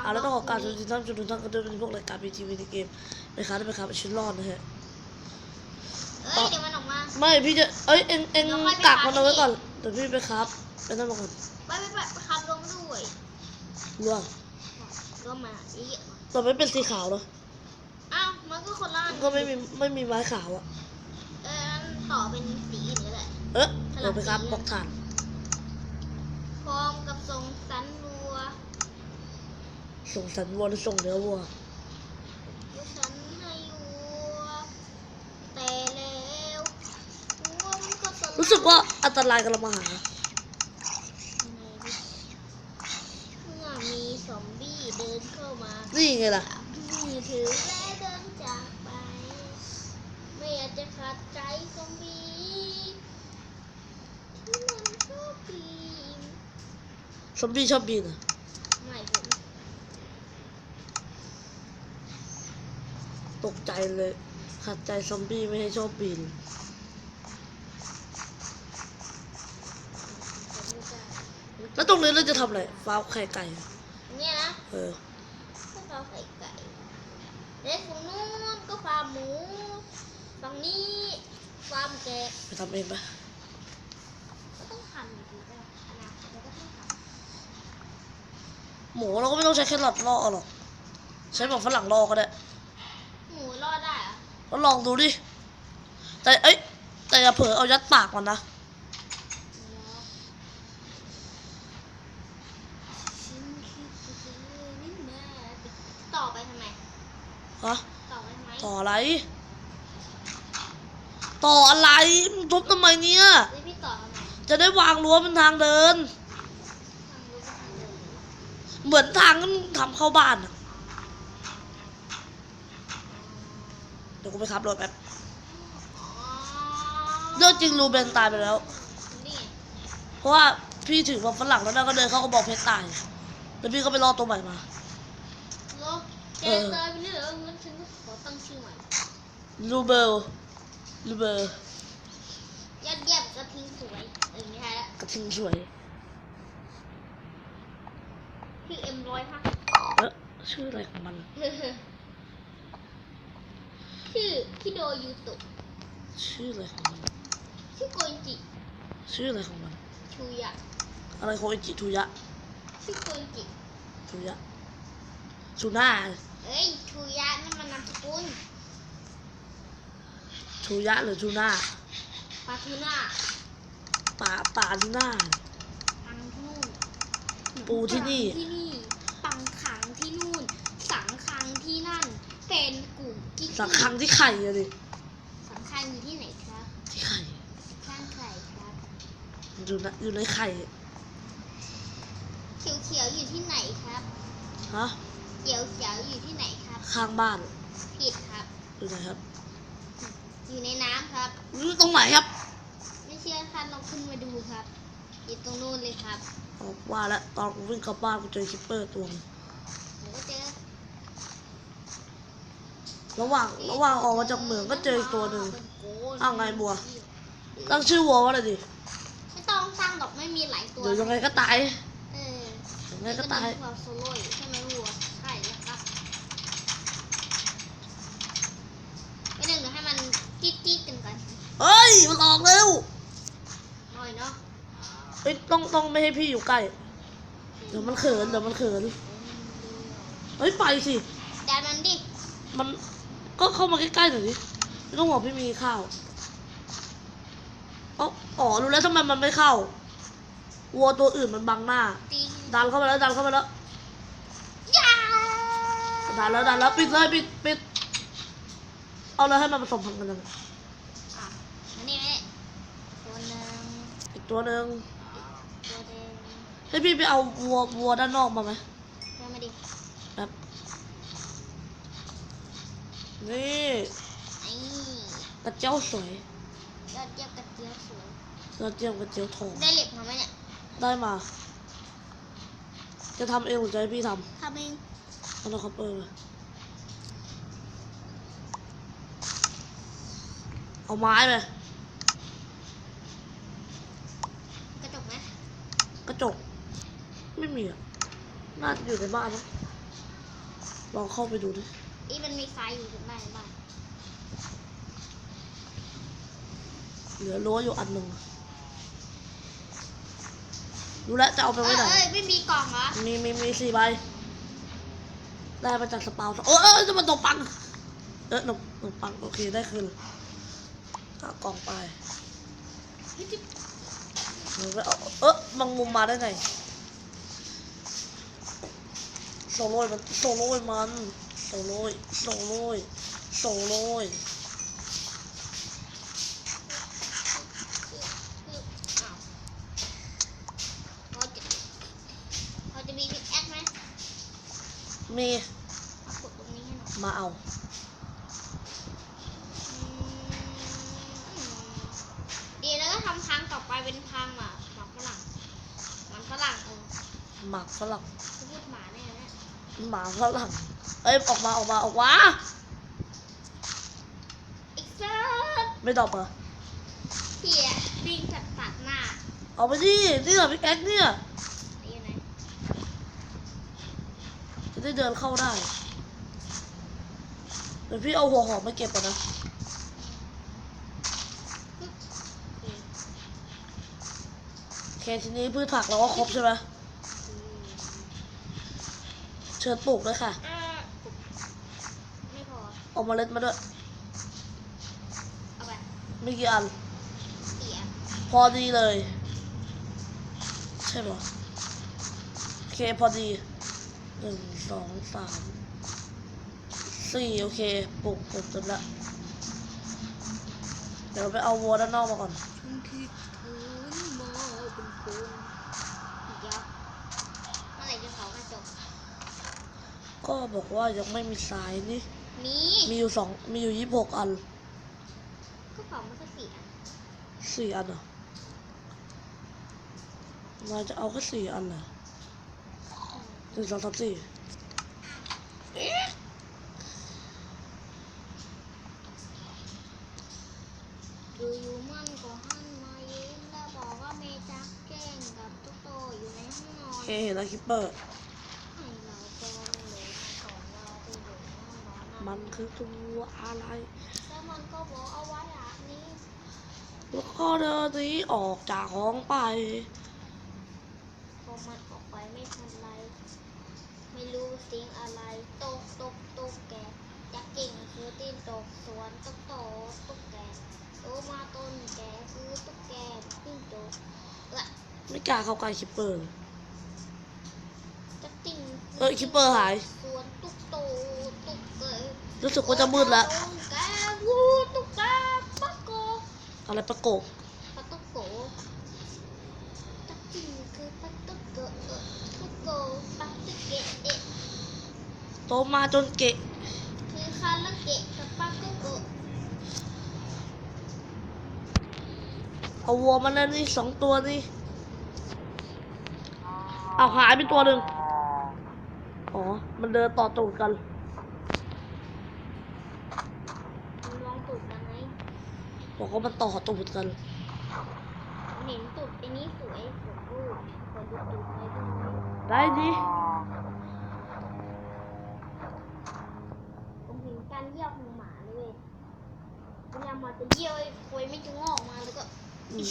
งอะแล้วต้องขอการสวัสดีท่านผู้ชมทุกท่านกันด้วยในพวกรายการบีทีวีในเกมนะครับได้ไหมครับชิ้นรอดนะฮะเอ้ยเดี๋ยวมันออกมาไม่พี่จะเอ้ยเอ็งเอ็งกักมันเอาไว้ก่อนเดี๋ยวพี่ไปครับไปนั่นมาก่อนไปไปไปไปขับลงด้วยรวงก็มมาเยอะแต่ไม่เป็นสีขาวเนออ้าวมันก็คนละอันก็ไม่มีไม่มีไม้ขาวอะเออต่อเป็นสีอื่นก็ได้เอ๊ะสลับเดี๋ยวไปครับบอกฐาน พร้อมกับทรงสันวัว ส่งสันวัวหรือส่งเนื้อวัวว่าฉันให้วัวแต่แล้ววัวมันก็สลบรู้สึกว่าอันตรายกำลังมาหาเมื่อมีซอมบี้เดินเข้ามานี่ไงล่ะมือถือและเดินจากไป ไม่อยากจะขัดใจซอมบี้ที่มันชอบปีนซอมบี้ชอบบินอะไม่ผม ตกใจเลย ขัดใจซอมบี้ไม่ให้ชอบบินแล้วตรงนี้เราจะทำอะไรฟ้าวไข่ไก่อะเนี่ยนะเออ ก็ฟาร์มไข่ไก่เด็กฝั่งนู้นก็ฟาร์มหมู ฝั่งนี้ฟาร์มแกะไปทำเองไปก็ต้องทำอยู่ดีก็อนาคตเราก็ต้องทหมูเราก็ไม่ต้องใช้แครอทล่อหรอก ใช้แบบฝรั่งล่อก็ได้ำหมูรอดได้เหรอะ ก็ลองดูดิ แต่เอ้ยแต่อย่าเผลอเอายัดปากมันนะ ต่อไปทำไม ฮะ ต่อไปทำไม ต่ออะไร ต่ออะไรมึงทุบทำไมเนี่ยเฮ้ยพี่ต่อทำไมจะได้วางรั้วเป็นทางเดิน ทางรู้ก็ทางเดิน เหมือนทางที่มึงทำเข้าบ้านอะ เดี๋ยวกูไปขับรถแป๊บอ๋อเรื่องจริงรูเบนตายไปแล้ว นี่ไงเพราะว่าพี่ถือว่าฝรั่งแล้วนั่นก็เดินเขาก็บอกเพชรตายแล้วพี่ก็ไปรอตัวใหม่มาโลแกเออเตยไปนี่เหรองั้นฉันก็ขอตั้งชื่อใหม่รูเบล รูเบลยอดเยี่ยมกระทิงสวยเออไม่ใช่ละกระทิงสวยชื่อเอ็มร้อยห้าเอ๊ะชื่ออะไรของมัน ชื่อคิโดยูตุชื่ออะไรของมัน ชื่อโกอิจิชื่ออะไรของมัน ชูยะอะไรโคอิจิทุยะชื่อโกอิจิทุยะทูน่าเอ้ยชูยะนั่นมันนามสกุลทูยะหรือทูน่าปาทูน่าป่าป่าทูน่าปังที่นู่นปูที่นี่ ปังที่นี่ปังขังที่นู่น สังขังที่นั่น เป็น กลุ่มกิ๊กสังคังที่ไข่อะดิสังขังอยู่ที่ไหนครับ ที่ไข่ข้างไข่ครับ อยู่ในอยู่ในไข่เขียวเขียวๆอยู่ที่ไหนครับ ฮะเขียวเขียวๆอยู่ที่ไหนครับ ข้างบ้านผิดครับ อยู่ไหนครับอยู่ในน้ำครับอยู่ตรงไหนครับไม่เชื่อครับลองขึ้นมาดูครับ อยู่ตรงนู้นเลยครับ ออกว่าแล้วตอนกูวิ่งเข้าบ้านกูเจอคิปเปอร์ตัวหนึงเดี๋ยวก็เจอ ระหว่างระหว่างออกมาจากเหมืองก็เจออีกตัวหนึ่งโอ้อ้าวไงบัว ตั้งชื่อวัวว่าอะไรดิ ไม่ต้องสร้างดอกไม่มีหลายตัวเดี๋ยวยังไงก็ตายเออยังไงก็ตายเดี๋วเราโซโล่อยู่ใช่ไหมวัวใช่แล้วครับไม่หนึ่งเดี๋ยวให้มันจี๊ดจี๊ดๆกันก่อนเฮ้ยมันออกเร็วหน่อยเนาะเอ้ยต้องต้องไม่ให้พี่อยู่ใกล้เดี๋ยวมันเขินเดี๋ยวมันเขินเฮ้ยไปสิแดนมันดิมัน ก็เข้ามาใกล้ๆหน่อยดิไม่ต้องบอกพี่มีข้าวอ๋ออ๋อรู้แล้วทำไมมันไม่เข้า วัวตัวอื่นมันบังหน้าตีดันเข้าไปแล้วดันเข้าไปแล้วยาดันแล้วดันแล้วปิดเลยปิดปิด เอาเลยให้มันผสมพันธุ์กันเลยอะอันนี้ไม่ตัวหนึ่งอีกตัวหนึ่งตัวเดิมให้พี่ไปเอาวัววัวด้านนอกมาไหมเดินมาดิ แบบ นี่ไอ้กระเจ้าสวยยอดเยี่ยมกระเจี๊ยบสวยกระเจียวกระเจียวทองได้เหล็กมาไหมเนี่ยได้มา จะทำเองหรือจะให้พี่ททำเองำเอาเราคัพเปอร์มาเอาไม้ไปกระจกไหมกระจก ไม่มีอะ น่าจะอยู่ในบ้านนะลองเข้าไปดูดิ อีมันมีไฟอยู่ถึงไหนบ้างเหลือรั้วอยู่อันหนึ่งรู้แล้วจะเอาไปเอไว้อไหนเอ้ยไม่มีกล่องเหรอมีมีมีสี่ใบได้มาจากสปาวเออเออจะมาตกปัง เออหนมหนมปังโอเคได้คืนเอากล่องไปเออไปเอาเออมังมุมมาได้ไงโซโล่มันโซโล่มัน โซโล่โซโล่โซโล่คืออ้าวพอจะพอจะมีพิกแอคไหมมีมาขุดตรงนี้ให้หน่อยมาเอาอืมดีแล้วก็ทำพังต่อไปเป็นพังอะหมักฝรั่งมันฝรั่งเออหมักฝรั่งพูดหมาแน่นะหมาฝรั่ง เอ้ยออกมาออกมาออกมาอีกสักไม่ตอบเหรอเพียวิ่งตัดตัดหน้าเอาไปดินี่เหรอพี่แอ๊กเนี่ยไอ้ยังไงจะได้เดินเข้าได้เดี๋ยวพี่เอาหัวหอมมาเก็บก่อนนะปึ๊บโอเคโอเคทีนี้พืชผักเราก็ครบใช่ไหมอืมเชิญปลูกเลยค่ะอ่าไม่พอ เอาเมล็ดมาด้วยเอาไปไม่กี่อัน เสียพอดีเลย ใช่ปะโอเคพอดีหนึ่งสองสามสี่โอเคปลูกปลูกจนละเดี๋ยวไปเอาวัวด้านนอกมาก่อนฉันคิดถึงมาเป็นคนเดี๋ยวเมื่อไหร่จะเผากระจก ก็บอกว่ายังไม่มีทรายนี่ มีมีอยู่สองมีอยู่ยี่สิบหกอันก็เผามันก็เสียสี่อันเหรอเราจะเอาแค่สี่อันเหรอหนึ่งสองสามสี่อยู่ๆมันก็หันมายิ้มแล้วบอกว่าเมจักแกล้งกับตุ๊กโตอยู่ในห้องนอโอนเคเห็นแล้วคิปเปอร์ ให้เราก็เลยมาสอนเราไปอยู่ในห้องนอน มันคือตัวอะไรแล้วมันก็บอกเอาไว้แบบนี้แล้วก็เดินหนีออกจากห้องไปพอมันออกไปไม่ทันไร ไม่รู้เสิ่งอะไรตกตกตกแกจะเก่งคือตีนตกสวนตกโตตกแกโตมาต้นแกคือตุ๊กแกติ้งโตละไม่กล้าเข้าใกล้คิปเปอร์เลย จะติ่งเอ้ยคิปเปอร์หาย สวนตุ๊กโตตุ๊กเกยรู้สึกว่าจะมืดแล้วตุ๊กแกวูตุ๊กแกปักโกอะไรประกบปะตุ๊กโกจะติ่งคือปะตุ๊กเกะเอะตุ๊กโกปะตุ๊กเกะเอะโตมาจนเกะคือคาราเกะกับปะตุ๊กโกะเอาวัวมาแล้วนี่สองตัวนี่เอาหายไปตัวหนึ่ง อ๋อ มันเดินต่อตูดกันมึงลองตูดมันไหมบอกว่ามันต่อตูดกัน เห็นตูดไอ้นี้สวยสวยรูปขอดูตูดเลยได้ไหมได้ดิผมเห็นการเยี่ยวของหมาเลยเว้ยเวลาหมาจะเยี่ยวไอ้ควยไม่จะงอกมาแล้วก็อืม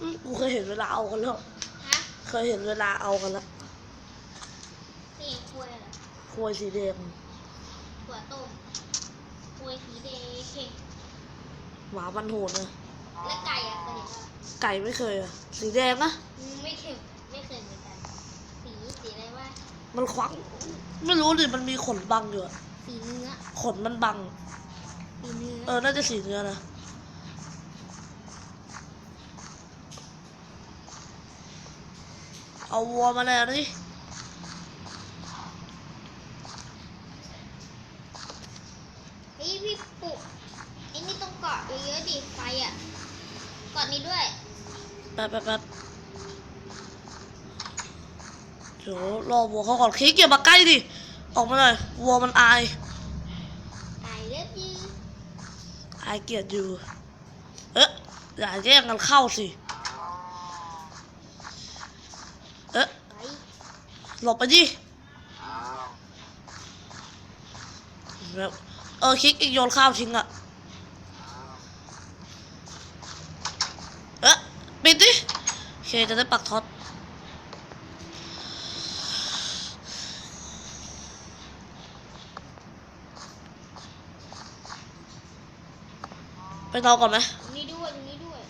อืมกูเคยเห็นเวลาเอากันแล้ว ฮะ เคยเห็นเวลาเอากันแล้วนี่ควย เหรอควยสีแดงถั่วต้มควยสีแดงหมามันโหดนะและไก่อะเคยเห็นป่ะไก่ไม่เคยอะสีแดงนะอืมไม่เคยไม่เคยเหมือนกัน สีสีอะไรวะมันควักไม่รู้ดิมันมีขนบังอยู่อะสีเนื้อขนมันบัง สีเนื้อเออน่าจะสีเนื้อนะเอาวัวมาแล้วนี่ เฮ้ยพี่ปลุกไอ้นี่ต้องเกาะเยอะๆ ดิไฟอะเกาะนี้ด้วยแป๊บแป๊บแป๊บเดี๋ยวรอวัวเขาก่อนคิกอย่ามาใกล้ดิ ออกมาหน่อยวัวมันอายไก่เล็บยืดอายเกลียดอยู่ เอ๊ะอย่าแย่งกันเข้าสิ เอ๊ะไฟหลบไปดิแบบเออคลิกอีกโยนข้าวทิ้งอะเอ๊ะ ปิดดิโอเคจะได้ปักท็อตไปนอนก่อนไหมตรงนี้ด้วยตรงนี้ด้วย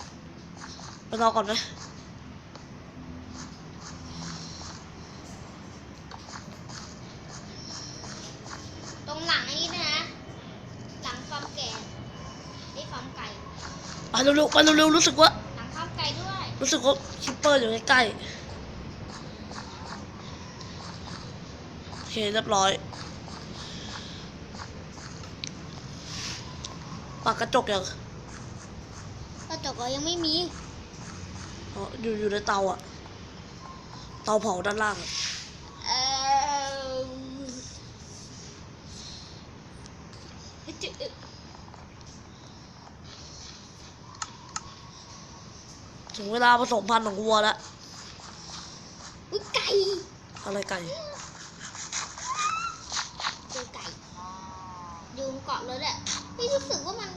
ไปนอนก่อนไหมตรงหลังอันนี้นะ หลังฟาร์มแก่ไอ้ฟาร์มไก่ ไปเร็วๆไปเร็วๆรู้สึกว่า รู้สึกว่าคิปเปอร์อยู่ใกล้ๆโอเคเรียบร้อยปักกระจกยังกระจกเรายังไม่มีอ๋ออยู่อยู่ในเตาอะเตาเผาด้านล่างอะ เออเฮ้ยเจ๊เอ๊ะ ถึงเวลาผสมพันธุ์ของวัวแล้วอุ๊ยไก่อะไรไก่เจอไก่ยูมเกาะเลยแหละพี่รู้สึกว่ามัน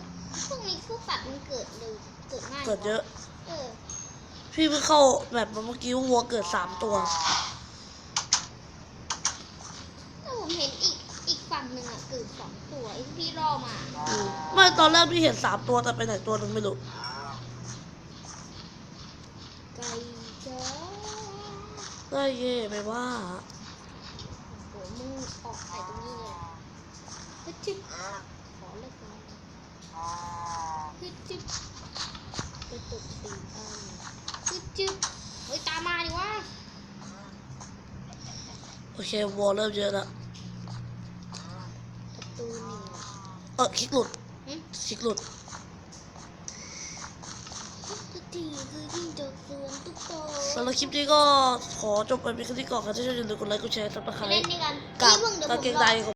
พวกนี้พวกสัตว์มันเกิดเร็วเกิดง่ายเกิดเยอะ เออ พี่เพิ่งเข้าแบบเมื่อกี้วัวเกิดสามตัวแต่ผมเห็นอีกอีกฝั่งหนึ่งอะเกิดสองตัวไอ้ที่พี่ล่อมาอืมไม่ตอนแรกพี่เห็นสามตัวแต่ไปไหนตัวหนึ่งไม่รู้ ไก่จ้า ได้ เย่ไปว่าโอ้มึงออกไข่ตรงนี้เลยฮึดจิบขอเลิกก่อนฮึดจิบกระตุกสี่อันฮึดจิบเฮ้ยตามมาดิวะโอเควัวเริ่มเยอะแล้วประตูหนึ่งเออคลิกหลุดหึคลิกหลุด ทุกทีคือยิ่งจกส่วนทุกโตสำหรับคลิปนี้ก็ขอจบไปเป็นแค่นี้ก่อนครับที่ช่วยอย่าลืมกดไลค์กดแชร์ซับสไครเล่นต์ด้วยกันกับพี่เพิ่งเดี๋ยวกาผงมเกงรในอของ